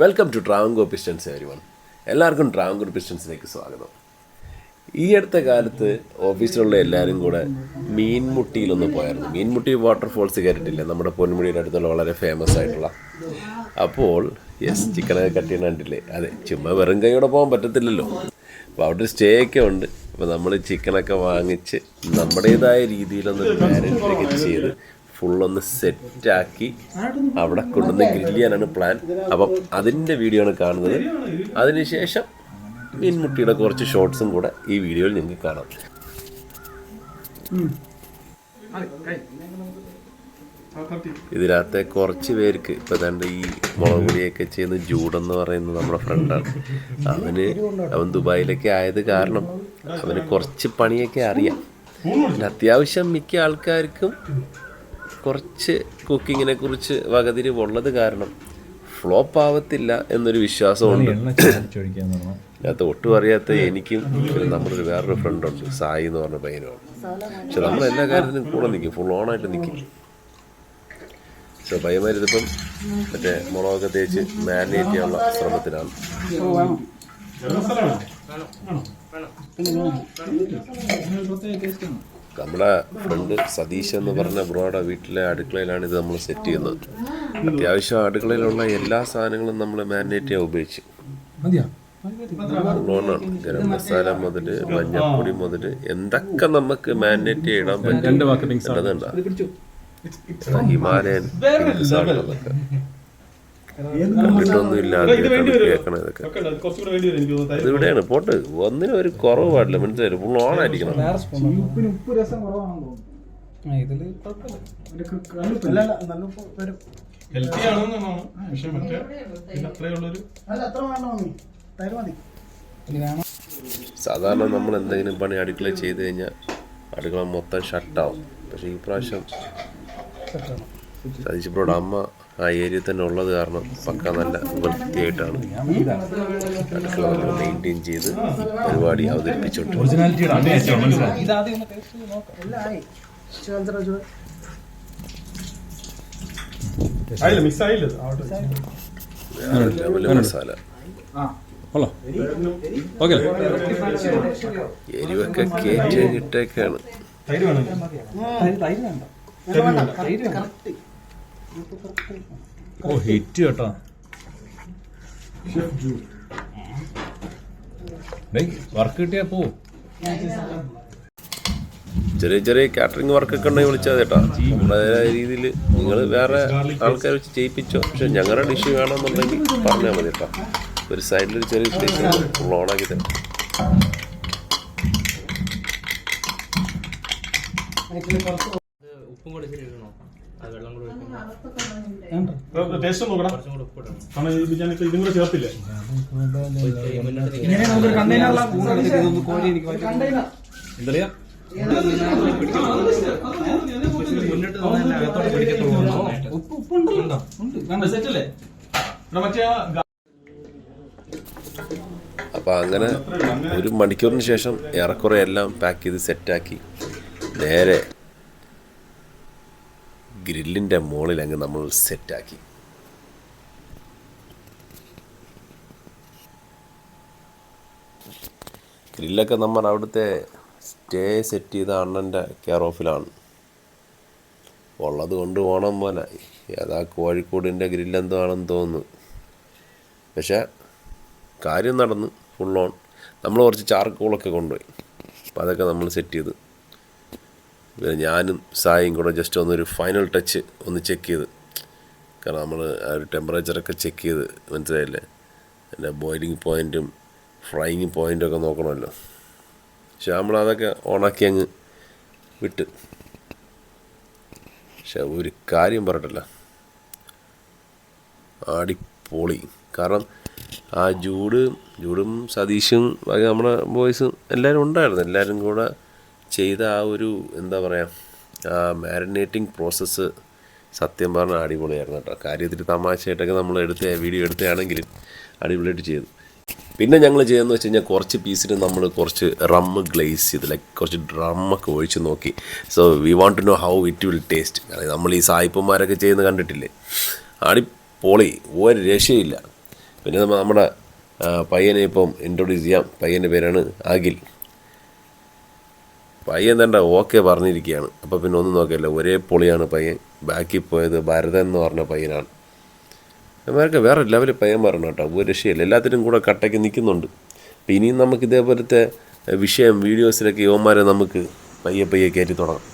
Welcome to Travanco pistons everyone എല്ലാവർക്കും ട്രാവങ്കോ പിസ്റ്റൻസിലേക്ക് സ്വാഗതം. ഈ അടുത്ത കാലത്ത് ഓഫീസിലുള്ള എല്ലാവരും കൂടെ മീൻമുട്ടിയിലൊന്ന് പോയായിരുന്നു. മീൻമുട്ടി വാട്ടർഫോൾസ് കയറിയിട്ടില്ലേ? നമ്മുടെ പൊന്മുടിയുടെ അടുത്തുള്ള വളരെ ഫേമസ് ആയിട്ടുള്ള. അപ്പോൾ യെസ് ചിക്കനൊക്കെ കട്ട് ചെയ്യണ കണ്ടില്ലേ അതെ ചുമ്മാ വെറും കൈയോടെ പോകാൻ പറ്റത്തില്ലല്ലോ. അപ്പോൾ അവിടെ സ്റ്റേ ഒക്കെ ഉണ്ട്. അപ്പോൾ നമ്മൾ ചിക്കനൊക്കെ വാങ്ങിച്ച് നമ്മുടേതായ രീതിയിലൊന്ന് മാനേജ് ചെയ്ത് ഫുള്ളൊന്ന് സെറ്റാക്കി അവിടെ കൊണ്ടുവന്ന് ഗ്രില്ല് ചെയ്യാനാണ് പ്ലാൻ അപ്പം അതിന്റെ വീഡിയോ ആണ് കാണുന്നത്. അതിനുശേഷം മീൻമുട്ടിയുടെ കുറച്ച് ഷോർട്സും കൂടെ ഈ വീഡിയോയിൽ നിങ്ങൾക്ക് കാണാം. ഇതിനകത്തെ കുറച്ച് പേർക്ക് ഇപ്പം തന്റെ ഈ മുളക് പൊടിയൊക്കെ ചെയ്യുന്ന ജൂഡെന്ന് പറയുന്നത് നമ്മുടെ ഫ്രണ്ടാണ്. അവന് അവൻ ദുബായിലൊക്കെ ആയത് കാരണം അവന് കുറച്ച് പണിയൊക്കെ അറിയാം. പിന്നെ അത്യാവശ്യം മിക്ക ആൾക്കാർക്കും കുറച്ച് കുക്കിങ്ങിനെ കുറിച്ച് വകതിരിവുള്ളത് കാരണം ഫ്ലോപ്പ് ആവത്തില്ല എന്നൊരു വിശ്വാസമുണ്ട്. അതിനകത്ത് ഒട്ടും അറിയാത്ത എനിക്കും പിന്നെ നമ്മുടെ ഒരു വേറൊരു ഫ്രണ്ടുണ്ട് സായി എന്ന് പറഞ്ഞ പയ്യനുമാണ്. പക്ഷെ നമ്മൾ എല്ലാ കാര്യത്തിനും കൂടെ നിൽക്കും ഫുൾ ഓണായിട്ട് നിൽക്കും പക്ഷെ പയ്യന്മാർ ഇതിപ്പം മറ്റേ മുളകൊക്കെ തേച്ച് മാരിനേറ്റ് ചെയ്യാനുള്ള ശ്രമത്തിലാണ്. നമ്മുടെ ഫ്രണ്ട് സതീഷ് എന്ന് പറഞ്ഞ ബ്രോയുടെ വീട്ടിലെ അടുക്കളയിലാണ് ഇത് നമ്മൾ സെറ്റ് ചെയ്യുന്നത്. അത്യാവശ്യം അടുക്കളയിലുള്ള എല്ലാ സാധനങ്ങളും നമ്മൾ മാരിനേറ്റ് ചെയ്യാൻ ഉപയോഗിച്ചു. ലോണാണ് ഗരം മസാല മുതൽ മഞ്ഞപ്പൊടി മുതൽ എന്തൊക്കെ നമുക്ക് മാരിനേറ്റ് ചെയ്യാൻ പറ്റും ഹിമാലയൻ സാധനങ്ങളൊക്കെ കണ്ടിട്ടൊന്നും ഇല്ലാതെ കേൾക്കണം ഇതൊക്കെ. കുറച്ചുകൂടെ വേണ്ടി വരും എനിക്ക് തോന്നുന്നു. ഇത് ഇവിടെയാണ്. പോട്ട്. ഒന്നിനും ഒരു കുറവ് പാടില്ല മനസ്സിലായി ഫുൾ ഓൺ ആയിരിക്കണം. സാധാരണ നമ്മൾ എന്തെങ്കിലും പണി അടുക്കള ചെയ്ത് കഴിഞ്ഞാൽ അടുക്കള മൊത്തം ഷട്ടാവും പക്ഷെ ഈ പ്രാവശ്യം സതീശപ്പോടെ അമ്മ ആ ഏരിയ തന്നെ ഉള്ളത് കാരണം പക്ക നല്ല വൃത്തിയായിട്ടാണ് അടുക്കള മെയിന്റെയിൻ ചെയ്ത് പരിപാടി ലെമൺ മസാല. എരിവൊക്കെ കേറ്റ് തൈര് വേണം. തൈര് വേണ്ട. Correct, correct. ഓ ഹിറ്റ് കേട്ടോ. വർക്ക് കിട്ടിയാ പോ. ചെറിയ ചെറിയ കാറ്ററിംഗ് വർക്കൊക്കെ ഉണ്ടെങ്കിൽ വിളിച്ചാൽ കേട്ടോ. നമ്മുടെ രീതിയിൽ നിങ്ങൾ വേറെ ആൾക്കാർ വെച്ച് ചെയ്യിപ്പിച്ചോ. പക്ഷെ ഞങ്ങളുടെ ഡിഷ് വേണമെന്നുണ്ടെങ്കിൽ പറഞ്ഞാൽ മതി കേട്ടോ. ഒരു സൈഡിൽ ഒരു ചെറിയ സ്പേസ് ഫുൾ ഓണാക്കി തരാം. ഉപ്പും കൂടെ ടേസ്റ്റ് നോക്കണം കാരണം ഇത് ഇതും കൂടെ ചേർത്തില്ലേ ഇങ്ങനെ നമുക്കൊരു. കണ്ടെയ്നർ. എന്തറിയാ അപ്പോൾ അങ്ങനെ ഒരു മണിക്കൂറിന് ശേഷം ഏറെക്കുറെ എല്ലാം പാക്ക് ചെയ്ത് സെറ്റാക്കി നേരെ ഗ്രില്ലിന്റെ മുകളിൽ അങ്ങ് നമ്മൾ സെറ്റാക്കി. ഗ്രില്ലൊക്കെ നമ്മൾ അവിടുത്തെ സ്റ്റേ സെറ്റ് ചെയ്ത അണ്ണന്റെ കെയർ ഓഫിലാണ്. ഉള്ളത് കൊണ്ട് ഓണം പോലെ. ഏതാ കോഴിക്കോടിന്റെ ഗ്രില്ലെന്തോ ആണെന്ന് തോന്നുന്നു. പക്ഷേ കാര്യം നടന്നു ഫുൾ ഓൺ നമ്മൾ കുറച്ച് ചാർക്കോളൊക്കെ കൊണ്ടുപോയി. അപ്പോൾ അതൊക്കെ നമ്മൾ സെറ്റ് ചെയ്ത്. പിന്നെ ഞാനും സായും കൂടെ ജസ്റ്റ് ഒന്നൊരു ഫൈനൽ ടച്ച് ഒന്ന് ചെക്ക് ചെയ്ത്. കാരണം നമ്മൾ ആ ഒരു ടെമ്പറേച്ചറൊക്കെ ചെക്ക് ചെയ്ത് മനസ്സിലായില്ലേ? പിന്നെ ബോയിലിംഗ് പോയിന്റും ഫ്രൈയിങ് പോയിന്റും ഒക്കെ നോക്കണമല്ലോ. പക്ഷെ നമ്മളതൊക്കെ ഓണാക്കി അങ്ങ് വിട്ട്. പക്ഷെ ഒരു കാര്യം പറഞ്ഞിട്ടില്ല ആടിപ്പൊളി കാരണം ആ ജൂഡ് ജൂഡും സതീഷും നമ്മുടെ ബോയ്സും എല്ലാവരും ഉണ്ടായിരുന്നു. എല്ലാവരും കൂടെ ചെയ്ത ആ ഒരു എന്താ പറയുക ആ മാരിനേറ്റിംഗ് പ്രോസസ്സ് സത്യം പറഞ്ഞാൽ അടിപൊളിയായിരുന്നു കേട്ടോ. കാര്യത്തിൽ തമാശയായിട്ടൊക്കെ നമ്മൾ എടുത്ത വീഡിയോ എടുത്തതാണെങ്കിലും അടിപൊളിയായിട്ട് ചെയ്തു. പിന്നെ ഞങ്ങൾ ചെയ്യുന്നത് വെച്ച് കഴിഞ്ഞാൽ കുറച്ച് പീസിന് നമ്മൾ കുറച്ച് റമ്മ് ഗ്ലേസ് ചെയ്ത് ലൈക്ക് കുറച്ച് ഡ്രമ്മൊക്കെ ഒഴിച്ച് നോക്കി. So we want to know how it will taste കാരണം നമ്മൾ ഈ സായിപ്പന്മാരൊക്കെ ചെയ്യുന്നത് കണ്ടിട്ടില്ലേ? അടിപൊളി. ഒരു രക്ഷയില്ല. പിന്നെ നമ്മ- നമ്മുടെ പയ്യനെ ഇപ്പം ഇൻട്രൊഡ്യൂസ് ചെയ്യാം. പയ്യന്റെ പേരാണ് അഖിൽ. പയ്യൻ തണ്ട ഓക്കെ പറഞ്ഞിരിക്കുകയാണ്. അപ്പോൾ പിന്നെ ഒന്നും നോക്കിയല്ല ഒരേ പൊളിയാണ് പയ്യൻ. ബാക്കി പോയത് ഭരതൻ എന്ന് പറഞ്ഞ പയ്യനാണ്. അവർക്ക് വേറെ ലെവലിൽ പയ്യന്മാരാണ് കേട്ടോ. ഒരു രക്ഷയില്ല. എല്ലാത്തിനും കൂടെ കട്ടയ്ക്ക് നിൽക്കുന്നുണ്ട്. അപ്പം ഇനിയും നമുക്ക് ഇതേപോലത്തെ വിഷയം വീഡിയോസിലൊക്കെ യുവന്മാരെ നമുക്ക് പയ്യെ പയ്യെ കയറ്റി തുടങ്ങാം.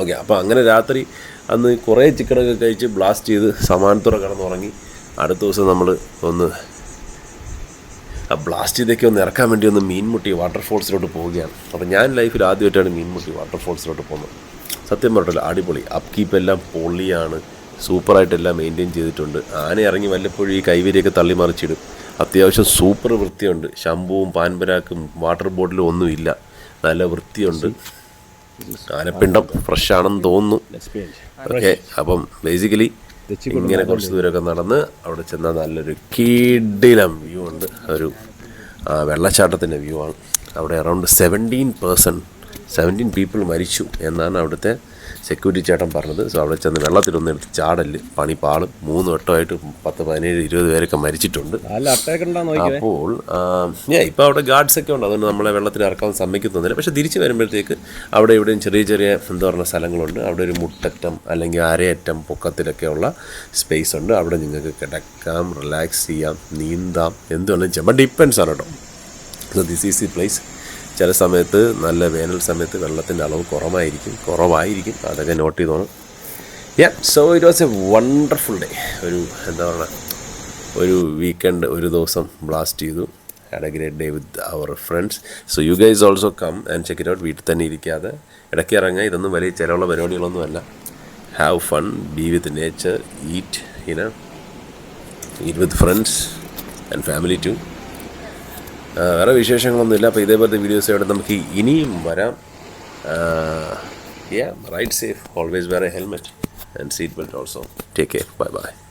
ഓക്കെ അപ്പോൾ അങ്ങനെ രാത്രി അന്ന് കുറേ ചിക്കനൊക്കെ കഴിച്ച് ബ്ലാസ്റ്റ് ചെയ്ത് സമാനത്തോടെ കിടന്നുറങ്ങി. അടുത്ത ദിവസം നമ്മൾ ഒന്ന് ആ ബ്ലാസ്റ്റ് ചെയ്തൊക്കെ ഒന്ന് ഇറക്കാൻ വേണ്ടി ഒന്ന് മീൻമുട്ടി വാട്ടർഫോൾസിലോട്ട് പോവുകയാണ്. അപ്പോൾ ഞാൻ ലൈഫിൽ ആദ്യമായിട്ടാണ് മീൻമുട്ടി വാട്ടർഫോൾസിലോട്ട് പോകുന്നത്. സത്യം പറഞ്ഞല്ലോ അടിപൊളി. അപ്പ് കീപ്പ് എല്ലാം പൊള്ളിയാണ് സൂപ്പറായിട്ടെല്ലാം മെയിന്റെയിൻ ചെയ്തിട്ടുണ്ട്. ആന ഇറങ്ങി വല്ലപ്പോഴും ഈ കൈവരിയൊക്കെ തള്ളി മറിച്ചിടും അത്യാവശ്യം സൂപ്പർ വൃത്തിയുണ്ട്. ശംഭുവും പാൻപരാക്കും വാട്ടർ ബോട്ടിലും ഒന്നുമില്ല നല്ല വൃത്തിയുണ്ട്. ആനപ്പിണ്ടം ഫ്രഷ് ആണെന്ന് തോന്നുന്നു. ഓക്കെ അപ്പം ബേസിക്കലി ഇങ്ങനെ കുറച്ച് ദൂരമൊക്കെ നടന്ന് അവിടെ ചെന്നാൽ നല്ലൊരു കീടിലം വ്യൂ ഉണ്ട്. ഒരു വെള്ളച്ചാട്ടത്തിന്റെ വ്യൂ ആണ്. അവിടെ around seventeen person seventeen people മരിച്ചു എന്നാണ് അവിടുത്തെ സെക്യൂരിറ്റി ചേട്ടൻ പറഞ്ഞത്. സോ അവിടെ ചെന്ന് വെള്ളത്തിലൊന്നും എടുത്ത് ചാടൽ പണി പാളും മൂന്ന് വട്ടമായിട്ട് പത്ത് പതിനേഴ് ഇരുപത് പേരൊക്കെ മരിച്ചിട്ടുണ്ട്. അപ്പോൾ ഞാൻ ഇപ്പോൾ അവിടെ ഗാർഡ്സ് ഒക്കെ ഉണ്ട്. അതുകൊണ്ട് നമ്മളെ വെള്ളത്തിൽ ഇറക്കാൻ സമ്മതിക്കുന്നില്ല. പക്ഷേ തിരിച്ച് വരുമ്പോഴത്തേക്ക് അവിടെ ഇവിടെയും ചെറിയ ചെറിയ എന്താ പറയുക സ്ഥലങ്ങളുണ്ട്. അവിടെ ഒരു മുട്ടറ്റം അല്ലെങ്കിൽ അരയറ്റം പൊക്കത്തിലൊക്കെയുള്ള സ്പേസ് ഉണ്ട്. അവിടെ നിങ്ങൾക്ക് കിടക്കാം റിലാക്സ് ചെയ്യാം നീന്താം എന്ത് വേണമെങ്കിലും ചെയ്യാം. ബട്ട് ഡിപ്പെൻസ് ആണ് കേട്ടോ so this is the place ചില സമയത്ത് നല്ല വേനൽ സമയത്ത് വെള്ളത്തിന്റെ അളവ് കുറവായിരിക്കും. കുറവായിരിക്കും. അതൊക്കെ note ചെയ്തോണം. Yeah so it was a wonderful day ഒരു എന്താ പറയുക ഒരു വീക്കെൻഡ് ഒരു ദിവസം ബ്ലാസ്റ്റ് ചെയ്തു. Had a great day with our friends so you guys also come and check it out വീട്ടിൽ തന്നെ ഇരിക്കാതെ ഇടയ്ക്ക് ഇറങ്ങുക. ഇതൊന്നും വലിയ ചിലവുള്ള പരിപാടികളൊന്നുമല്ല have fun be with nature eat ഇന eat with friends and family too വേറെ വിശേഷങ്ങളൊന്നുമില്ല. അപ്പോൾ ഇതേപോലത്തെ വീഡിയോസ് ഇവിടെ നമുക്ക് ഇനിയും വരാം. Yeah ride safe always wear a helmet and seat belt also take care bye bye